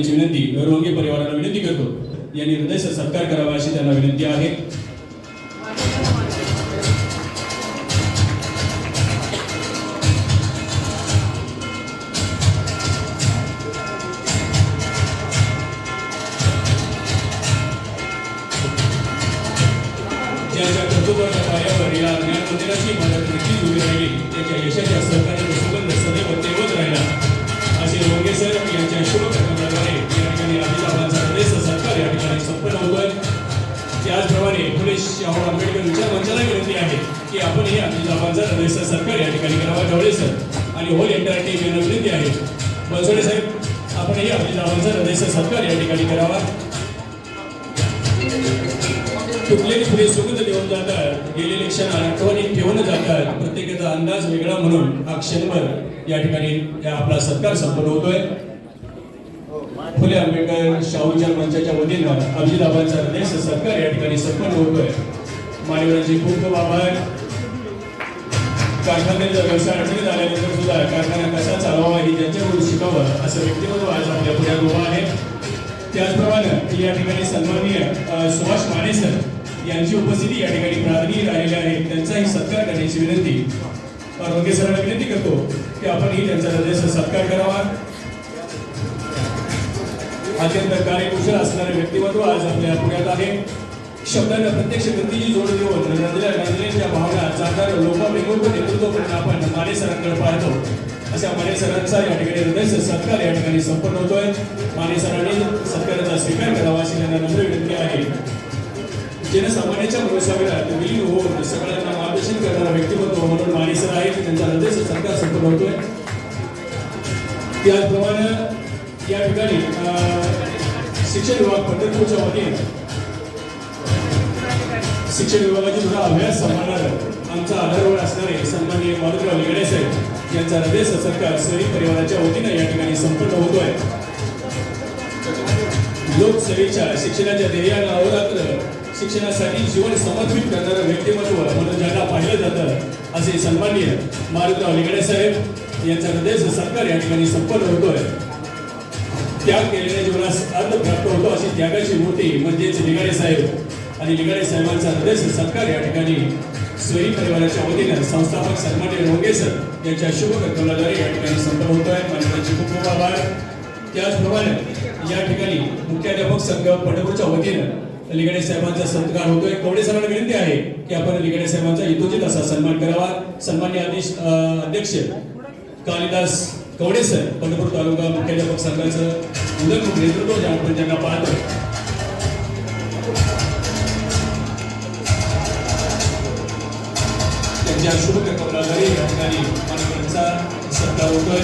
विनंती रोंगे परिवाराला विनंती करतो. यांनी हृदय सत्कार करावा अशी त्यांना विनंती आहे. ज्यांच्या कर्तृत्वाच्या पायावर या ज्ञान मंदिराची इमारत नक्कीच उभी राहिली, त्याच्या यशाच्या सहकार्याचा त्याचप्रमाणे फुले शाहू आंबेडकर विचार मंचाला विनंती आहे की आपण हे अभिजाबांचा हृदय सरकार या ठिकाणी करावा. ढवळे सर आणि होल एंटायर टीम यांना विनंती आहे. बनसोडे साहेब आपण हे अभिजाबांचा हृदय सरकार या ठिकाणी करावा. तुटलेली फुले सुगंध देऊन जातात गेलेले क्षण आठवणी ठेवून जातात. प्रत्येकाचा अंदाज वेगळा म्हणून हा क्षणभर या ठिकाणी आपला सत्कार संपन्न होतोय. फुले आंबेडकर शाहूच्या मंचाच्या वतीनं अभिजिताबांचा हृदय सत्कार या ठिकाणी संपन्न होतोय. मान्यवरांचे खूप खूप आभार. कारखान्याचा व्यवसाय अडचणीत आल्यानंतर सुद्धा कारखाना कसा चालवावा हे ज्यांच्याकडून शिकावं असं व्यक्तिमत्व आज आपल्या पुढे उभं आहे. त्याचप्रमाणे या ठिकाणी सन्माननीय सुभाष माने सर यांची उपस्थिती या ठिकाणी प्रार्थनीय राहिलेली आहे. त्यांचाही सत्कार करण्याची विनंती. आरोग्य सरांना विनंती करतो की आपणही त्यांचा हृदय सत्कार करावा. अत्यंत कार्यकुशल असणारे व्यक्तिमत्व आज आपल्या पुण्यात आहे. शब्दांना प्रत्यक्ष गतीची जोड देऊन रंजल्या रंजलेच्या भावना जाणार लोकाभिमुख नेतृत्व करून आपण माने सरांकडे पाहतो. अशा माने सरांचा या ठिकाणी हृदय सत्कार या ठिकाणी संपन्न होतोय. माने सरांनी सत्काराचा स्वीकार करावा अशी त्यांना नम्र विनंती आहे. जनसामान्याच्या भविष्याविरात विलीन होऊन सगळ्यांना मार्गदर्शन करणारा व्यक्तिमत्व म्हणून माने सर आहेत त्यांचा हृदय सत्कार संपन्न होतोय. त्याचप्रमाणे या ठिकाणी शिक्षण विभाग पंढरपूरच्या वतीने. शिक्षण विभागाची सुद्धा अभ्यास सांभाळणार आमचा आधारवळ असणारे सन्माननीय मारुतराव लिगडे साहेब यांचा हृदय सत्कार सरी परिवाराच्या वतीने या ठिकाणी संपन्न होतोय. लोकसेवेच्या शिक्षणाच्या ध्येयाला अवरात्र शिक्षणासाठी जीवन समर्पित करणारं व्यक्तिमत्व म्हणून ज्यांना पाहिलं जातं असे सन्माननीय मारुतराव लिगडे साहेब यांचा हृदय सत्कार या ठिकाणी संपन्न होतोय. त्याग केलेल्या जीवनास अर्थ प्राप्त होतो अशी त्यागाची मूर्ती म्हणजेच लिगाडे साहेब आणि लिगाडे साहेबांचा हृदय सत्कार या ठिकाणी स्वयं परिवाराच्या वतीनं संस्थापक सन्मान्य रोंगे सर यांच्या शुभ कर्तव्याद्वारे या ठिकाणी संपन्न होतोय मान्यवरांचे खूप खूप आभार. त्याचप्रमाणे या ठिकाणी मुख्याध्यापक संघ पंढरपूरच्या वतीनं लिगडे साहेबांचा सत्कार होतोय. कवडे सरांना विनंती आहे की आपण लिगडे साहेबांचा यथोचित असा सन्मान करावा? सन्मान्य आदेश अध्यक्ष कालिदास कवडे सर पंढरपूर तालुका मुख्याध्यापक संघाचं उदक नेतृत्व ज्या आपण ज्यांना पाहतो त्यांच्या शुभ कर्तव्याद्वारे या ठिकाणी मानकांचा सत्ता होतोय.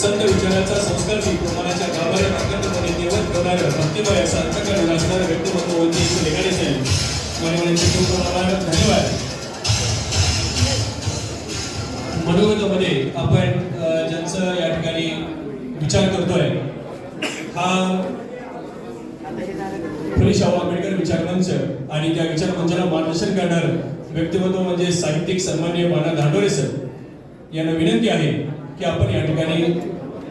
संत विचाराचा संस्कार प्रमाणाच्या गाभाऱ्यात अखंडपणे निवड करणारं भक्तिमय असं अंतकरण असणारं व्यक्तिमत्व होती लेखाने साहेब. मान्यवरांचे खूप खूप धन्यवाद. मनोगतामध्ये आपण ज्यांचं या ठिकाणी विचार करतोय हा फुले शाहू आंबेडकर विचार मंच आणि त्या विचार मंचाला मार्गदर्शन करणार व्यक्तिमत्व म्हणजे साहित्यिक सन्मान्य माना धांडोरे सर. यांना विनंती आहे की आपण या ठिकाणी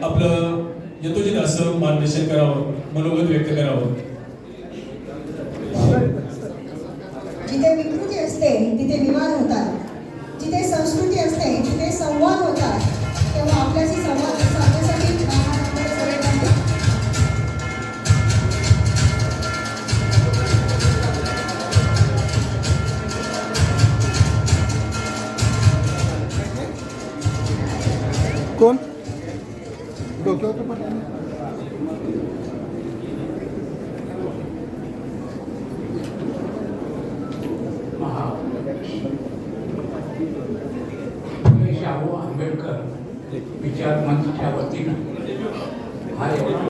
आपलं यथोचित असं मार्गदर्शन करावं मनोगत व्यक्त करावं. संवाद होता तेव्हा आपल्याशी संवाद साधण्यासाठी कोण डोक्यावर Thank you. शाहू आंबेडकर. विचार मंचच्या वतीनं हा एक